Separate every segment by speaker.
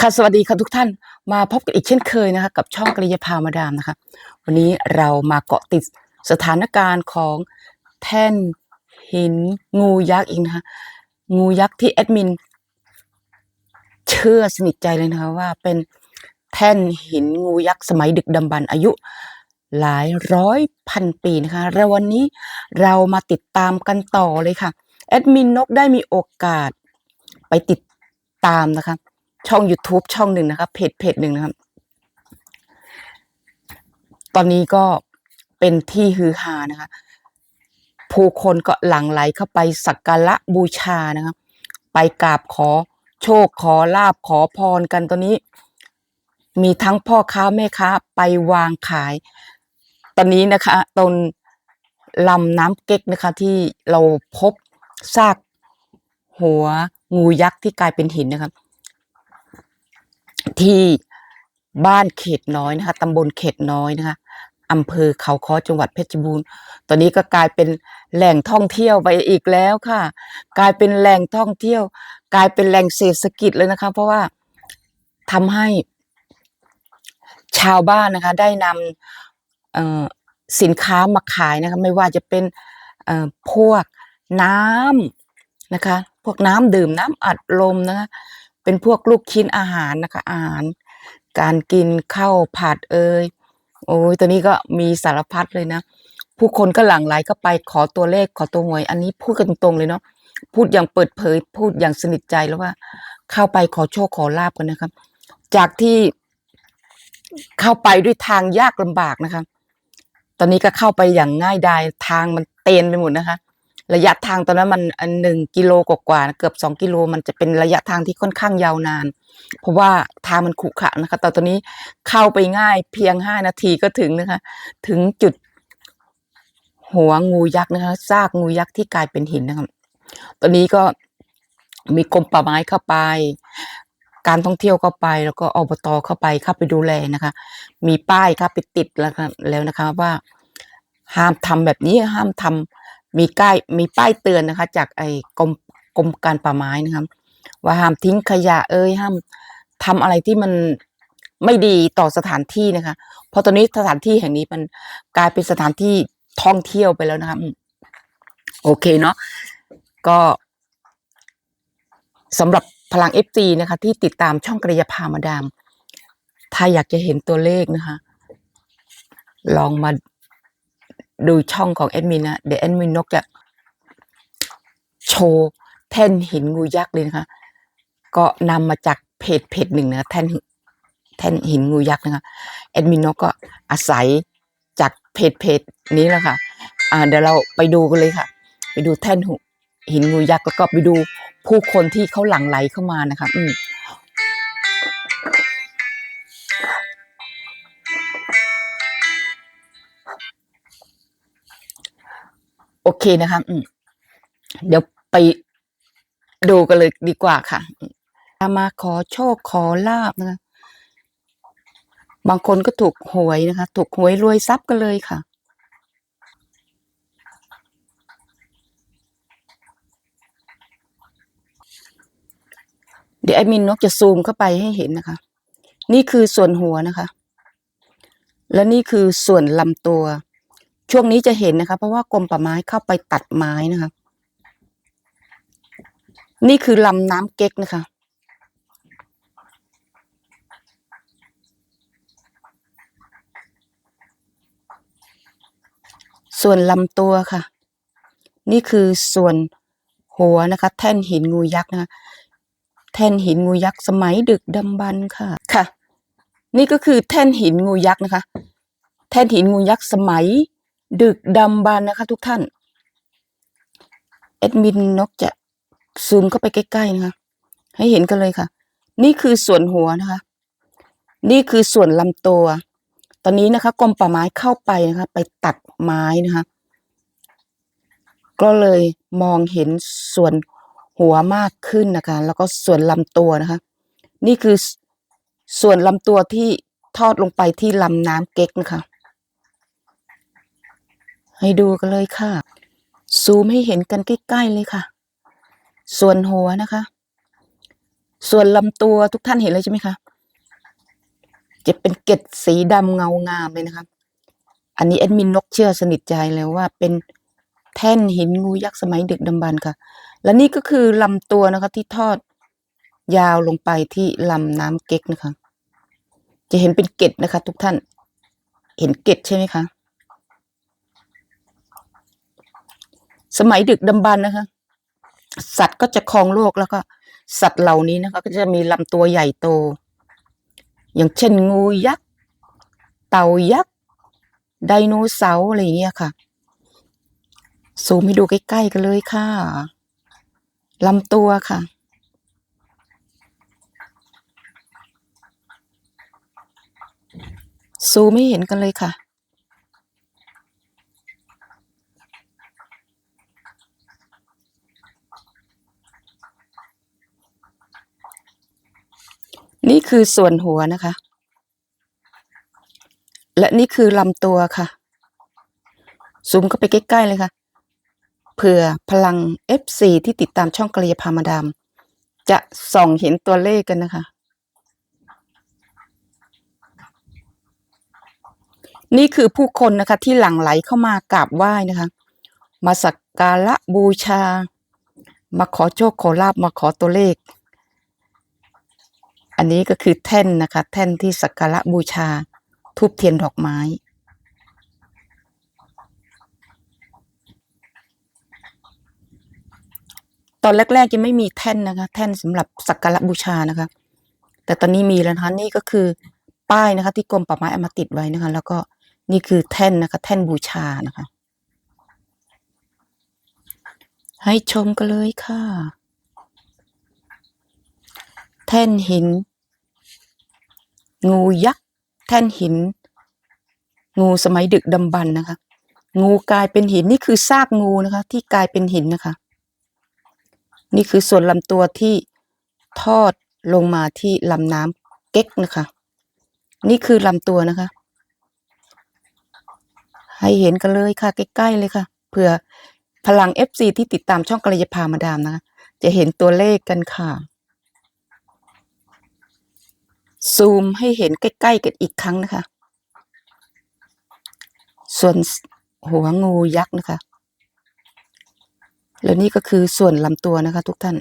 Speaker 1: ค่ะสวัสดีค่ะทุกท่านมาพบกันอีกเช่นเคยนะคะกับช่องกริยาพามาดามนะคะ วันนี้เรามาเกาะติดสถานการณ์ของแท่นหินงูยักษ์อีกนะคะงูยักษ์ที่แอดมิน เชื่อสนิทใจเลยนะคะว่าเป็นแท่นหินงูยักษ์สมัยดึกดำบรรอายุ หลายร้อยพันปีนะคะแล้ววันนี้เรามาติดตามกันต่อเลยค่ะแอดมินนกได้มีโอกาสไปติดตามนะคะ ช่อง YouTube ช่องหนึ่งนะครับเพจเพจหนึ่งนะครับ ตอนนี้ก็เป็นที่ฮือฮานะคะผู้คนก็หลั่งไหลเข้าไปสักการะบูชานะครับ ไปกราบขอโชคขอลาบขอพรกันตอนนี้ มีทั้งพ่อค้าแม่ค้าไปวางขาย ตอนนี้นะคะตรงลำน้ำเก๊กนะคะที่เราพบซากหัวงูยักษ์ที่กลายเป็นหินนะครับ ที่บ้านเขตน้อยนะคะตำบลเขตน้อยนะคะอำเภอเขาค้อจังหวัดเพชรบูรณ์ ตอนนี้ก็กลายเป็นแหล่งท่องเที่ยวไปอีกแล้วค่ะ กลายเป็นแหล่งท่องเที่ยว กลายเป็นแหล่งเศรษฐกิจเลยนะคะ เพราะว่าทำให้ ชาวบ้านนะคะ ได้นำสินค้ามาขายนะคะ ไม่ว่าจะเป็นพวกน้ำนะคะ พวกน้ำดื่มน้ำอัดลมนะคะ เป็นพวกลูกชิ้นอาหารนะคะอาหาร การกินข้าวผัดเอ่ยโอ้ยตอนนี้ก็มีสารพัดเลยนะ ผู้คนก็หลั่งไหลเข้าไปขอตัวเลขขอตัวหวย อันนี้พูดกันตรงเลยเนาะพูดอย่างเปิดเผย พูดอย่างสนิทใจแล้วว่า เข้าไปขอโชคขอลาบกันนะครับ จากที่เข้าไปด้วยทางยากลำบากนะคะ ตอนนี้ก็เข้าไปอย่างง่ายดายทางมันเตนไปหมดนะคะ ระยะทางตอนนั้นมันหนึ่งกิโลกว่าๆนะเกือบสองกิโลมันจะเป็นระยะทางที่ค่อนข้างยาวนาน เพราะว่าทางมันขรุขระนะคะแต่ตอนนี้เข้าไปง่ายเพียงห้านาทีก็ถึงนะคะ ถึงจุด หัวงูยักษ์นะคะซากงูยักษ์ที่กลายเป็นหินนะคะตอนนี้ก็มีกรมป่าไม้เข้าไป การท่องเที่ยวเข้าไปแล้วก็อบตเข้าไปเข้าไปดูแลนะคะ มีป้ายค่ะไปติดแล้วแล้วนะคะ ว่า ห้ามทำแบบนี้ห้ามทำ มีใกล้มีป้ายเตือนนะคะ จากไอ้กรมกรมการป่าไม้นะครับ ว่าห้ามทิ้งขยะเอ้ยห้ามทำอะไรที่มันไม่ดีต่อสถานที่นะคะ เพราะตอนนี้สถานที่แห่งนี้มันกลายเป็นสถานที่ท่องเที่ยวไปแล้วนะคะโอเคเนาะก็สำหรับพลัง FG นะคะ ที่ติดตามช่องกระยาพามาดาม ถ้าอยากจะเห็นตัวเลขนะคะ ลองมา ดูช่องของแอดมินนะเดี๋ยวแอดมินนกจะโชว์แท่นหินงูยักษ์เลยนะคะ ก็นำมาจากเพจเพจหนึ่งนะแท่นแท่นหินงูยักษ์นะคะแอดมินนกก็อาศัยจากเพจเพจนี้แหละค่ะอ่าเดี๋ยวเราไปดูกันเลยค่ะ ไปดูแท่นหินงูยักษ์แล้วก็ไปดูผู้คนที่เขาหลั่งไหลเข้ามานะคะ อืม โอเคนะคะอืมเดี๋ยวไปดูกันเลยดีกว่าค่ะมมาขอโชคขอลาบนะคะ บางคนก็ถูกหวยนะคะ ถูกหวยรวยทรัพย์กันเลยค่ะเดี๋ยวแอดมินนกจะซูมเข้าไปให้เห็นนะคะ นี่คือส่วนหัวนะคะ และนี่คือส่วนลำตัว ช่วงนี้จะเห็นนะคะ เพราะว่ากรมป่าไม้เข้าไปตัดไม้นะคะ นี่คือลำน้ำเก๊กนะคะ ส่วนลำตัวค่ะ นี่คือส่วนหัวนะคะ แท่นหินงูยักษ์นะคะแท่นหินงูยักษ์สมัยดึกดำบรรพ์ค่ะค่ะ นี่ก็คือแท่นหินงูยักษ์นะคะ แท่นหินงูยักษ์สมัย ดึกดำบรรพ์นะคะ ทุกท่านแอดมินนกจะซูมเข้าไปใกล้ๆนะคะ ให้เห็นกันเลยค่ะ นี่คือส่วนหัวนะคะ นี่คือส่วนลำตัว ตอนนี้นะคะกรมป่าไม้เข้าไปนะคะ ไปตัดไม้นะคะ ก็เลยมองเห็นส่วนหัวมากขึ้นนะคะ แล้วก็ส่วนลำตัวนะคะ นี่คือส่วนลำตัวที่ทอดลงไปที่ลำน้ำเก๊กนะคะ ให้ดูกันเลยค่ะ ซูมให้เห็นกันใกล้ๆเลยค่ะ ส่วนหัวนะคะ ส่วนลำตัวทุกท่านเห็นเลยใช่ไหมคะจะเป็นเกล็ดสีดำเงางามเลยนะคะอันนี้แอดมินนกเชื่อสนิทใจเลยว่าเป็นแท่นหินงูยักษ์สมัยดึกดำบรรพ์ค่ะ และนี่ก็คือลำตัวนะคะ ที่ทอดยาวลงไปที่ลำน้ำเก๊กนะคะ จะเห็นเป็นเกล็ดนะคะ ทุกท่าน เห็นเกล็ดใช่ไหมคะ สมัยดึกดำบรรพ์นะคะ สัตว์ก็จะครองโลกแล้วก็ สัตว์เหล่านี้นะคะ ก็จะมีลำตัวใหญ่โต อย่างเช่นงูยักษ์เต่ายักษ์ไดโนเสาร์อะไรอย่างเงี้ยค่ะซูมให้ดูใกล้ๆกันเลยค่ะลำตัวค่ะซูมไม่เห็นกันเลยค่ะ นี่คือส่วนหัวนะคะ และนี่คือลำตัวค่ะ ซูมเข้าไปใกล้ ๆ เลยค่ะ เผื่อพลัง F4 ที่ติดตามช่องกระยาพามาดาม จะส่องเห็นตัวเลขกันนะคะ นี่คือผู้คนนะคะที่หลั่งไหลเข้ามากราบไหว้นะคะ มาสักการะบูชา มาขอโชคขอลาบมาขอตัวเลข อันนี้ก็คือแท่นนะคะ แท่นที่สักการะบูชาทูบเทียนดอกไม้ ตอนแรกๆยังไม่มีแท่นนะคะ แท่นสำหรับสักการะบูชานะคะ แต่ตอนนี้มีแล้วนะคะนี่ก็คือป้ายนะคะ ที่กรมป่าไม้เอามาติดไว้นะคะ แล้วก็นี่คือแท่นนะคะ แท่นบูชานะคะ ให้ชมกันเลยค่ะ แท่นหิน งูยักษ์แท่นหิน งูสมัยดึกดำบรรพ์นะคะ งูกลายเป็นหินนี่คือซากงูนะคะ ที่กลายเป็นหินนะคะ นี่คือส่วนลำตัวที่ทอดลงมาที่ลำน้ำเก๊กนะคะ นี่คือลำตัวนะคะ ให้เห็นกันเลยค่ะ ใกล้ๆเลยค่ะเผื่อพลัง FC ที่ติดตามช่องกระยาพามาดามนะคะจะเห็นตัวเลขกันค่ะ ซูมให้เห็นใกล้ๆกันอีกครั้งนะคะ ส่วนหัวงูยักษ์นะคะ แล้วนี่ก็คือส่วนลำตัวนะคะ ทุกท่าน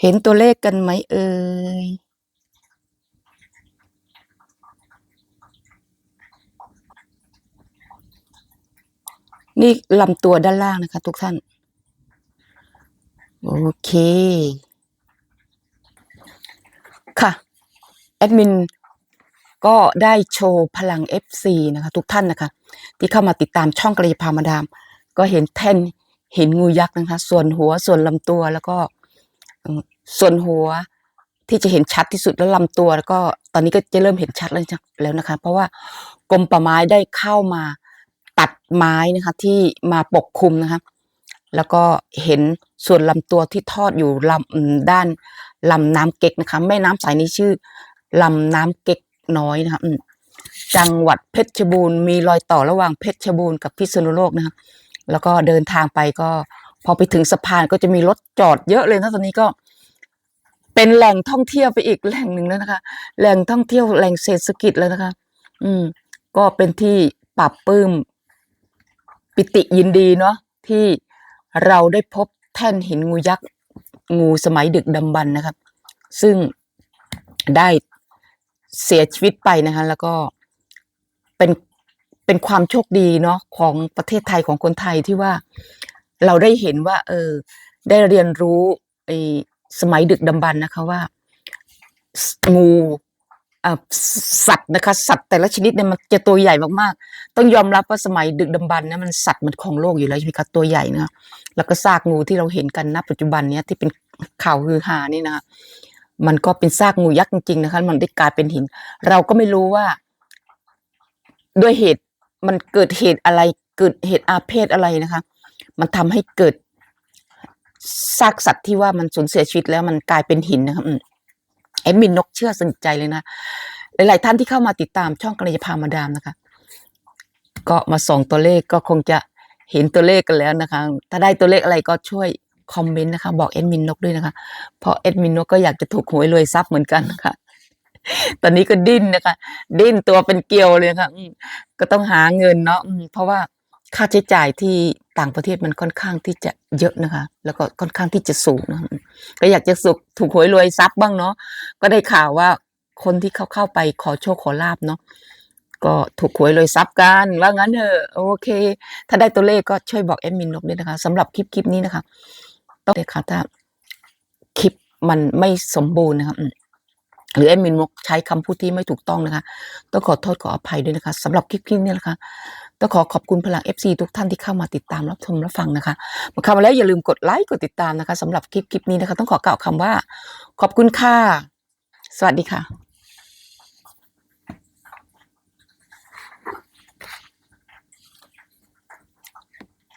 Speaker 1: เห็นตัวเลขกันไหมเอ่ยนี่ลำตัวด้านล่างนะคะ ทุกท่าน โอเค ค่ะ แอดมินก็ได้โชว์พลัง FC นะคะ ทุกท่านนะคะ ที่เข้ามาติดตามช่องกระยาพามาดาม ก็เห็นแท่นเห็นงูยักษ์นะคะ ส่วนหัวส่วนลำตัวแล้วก็ส่วนหัวที่จะเห็นชัดที่สุดแล้วลำตัว แล้วก็ตอนนี้ก็จะเริ่มเห็นชัดแล้วแล้วนะคะ เพราะว่ากรมป่าไม้ได้เข้ามาตัดไม้นะคะ ที่มาปกคลุมนะคะ แล้วก็เห็นส่วนลำตัวที่ทอดอยู่ลำด้านลำน้ำเก๊กนะคะ แม่น้ำสายนี้ชื่อลำน้ำเก๊กน้อยนะคะจังหวัดเพชรบูรณ์มีรอยต่อระหว่างเพชรบูรณ์กับพิษณุโลกนะคะแล้วก็เดินทางไปก็พอไปถึงสะพานก็จะมีรถจอดเยอะเลยนะตอนนี้ก็ เป็นแหล่งท่องเที่ยวไปอีกแหล่งหนึ่งแล้วนะคะ แหล่งท่องเที่ยวแหล่งเศรษฐกิจแล้วนะคะ อืม ก็เป็นที่ปรับปื้ม ปิติยินดีเนาะที่ เราได้พบแท่นหินงูยักษ์งูสมัยดึกดำบรรพ์นะครับ ซึ่งได้เสียชีวิตไปนะคะ แล้วก็เป็นเป็นความโชคดีเนาะของประเทศไทยของคนไทยที่ว่าเราได้เห็นว่า เออ ได้เรียนรู้ไอ้สมัยดึกดำบรรพ์นะคะว่า งู สัตว์นะคะ สัตว์แต่ละชนิดเนี่ยมันจะตัวใหญ่มากๆ ต้องยอมรับว่าสมัยดึกดำบรรพ์นี่มันสัตว์มันของโลกอยู่แล้วใช่ไหมคะตัวใหญ่นะคะแล้วก็ซากงูที่เราเห็นกันณปัจจุบันเนี้ยที่เป็นข่าวฮือฮานี่นะคะมันก็เป็นซากงูยักษ์จริงๆนะคะ มันได้กลายเป็นหิน เราก็ไม่รู้ว่าด้วยเหตุมันเกิดเหตุอะไรเกิดเหตุอาเพศอะไรนะคะ มันทำให้เกิดซากสัตว์ที่ว่ามันสูญเสียชีวิตแล้วมันกลายเป็นหินนะคะอืม แอดมินนกเชื่อสนิทใจเลยนะ หลาย ๆ ท่านที่เข้ามาติดตามช่องกระยาพามาดามนะคะ ก็มาส่องตัวเลขก็คงจะเห็นตัวเลขกันแล้วนะคะ ถ้าได้ตัวเลขอะไรก็ช่วยคอมเมนต์นะคะ บอกเอ็ดมินนกด้วยนะคะ เพราะเอ็ดมินนกก็อยากจะถูกหวยรวยทรัพย์เหมือนกันนะคะตอนนี้ก็ดิ้นนะคะ ดิ้นตัวเป็นเกลียวเลยค่ะก็ต้องหาเงินเนาะเพราะว่าค่าใช้จ่ายที่ต่างประเทศมันค่อนข้างที่จะเยอะนะคะ แล้วก็ค่อนข้างที่จะสูงนะะ ก็อยากจะสุขถูกหวยรวยทรัพย์บ้างเนาะก็ได้ข่าวว่าคนที่เขาเข้าไปขอโชคขอลาบเนาะก็ถูกหวยรวยทรัพย์กันว่างั้นเถอะโอเค ถ้าได้ตัวเลขก็ช่วยบอกแอดมินนกด้วยนะคะสำหรับคลิปคลิปนี้นะคะต้องเลยค่ะถ้าคลิปมันไม่สมบูรณ์นะคะหรือแอดมินนกใช้คำพูดที่ไม่ถูกต้องนะคะ ต้องขอโทษขออภัยด้วยนะคะสำหรับคลิปคลิปนี้นะคะ ต้องขอขอบคุณพลัง FC ทุกท่านที่เข้ามาติดตามรับชมรับฟังนะคะมาเข้ามาแล้วอย่าลืมกดไลค์กดติดตามนะคะสำหรับคลิปคลิปนี้นะคะ ต้องขอกล่าวคำว่า ขอบคุณค่ะ สวัสดีค่ะ